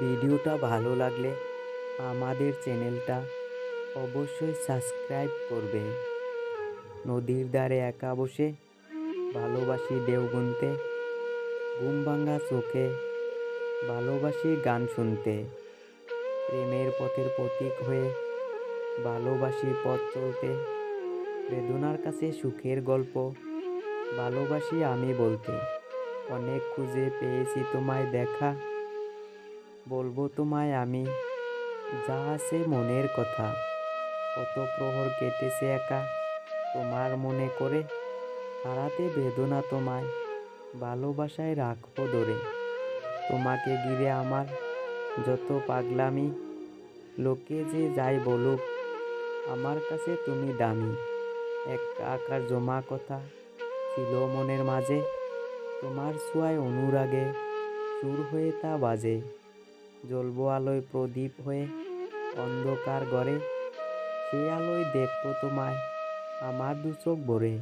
ভিডিওটা ভালো লাগলে আমাদের চ্যানেলটা অবশ্যই সাবস্ক্রাইব করবে। নদীর ধারে একা বসে ভালোবাসি ঢেউ গুনতে, ঘুম ভাঙা চোখে ভালোবাসি গান শুনতে। প্রেমের পথের প্রতীক হয়ে ভালোবাসি পথ চলতে, বেদনার কাছে সুখের গল্প ভালোবাসি আমি বলতে। অনেক খুঁজে পেয়েছি তোমায় দেখা বলব তোমায় আমি। যা আছে মনের কথা। কত প্রহর কেটেছে একা। তোমার মনে করে হারাতে বেদনা তোমায়। ভালোবাসায় রাখব ধরে তোমাকে ঘিরে আমার যত পাগলামি। লোকে যে যাই বলুক, আমার কাছে তুমি দামি। এক আকার জমা কথা ছিল মনের মাঝে। তোমার ছোঁয়ায় অনুরাগে সুর হয়ে তা বাজে। জ্বলবো আলোয় প্রদীপ হয়ে অন্ধকার ঘরে সে আলোয় দেখব তোমায় আমার দু চোখ ভরে।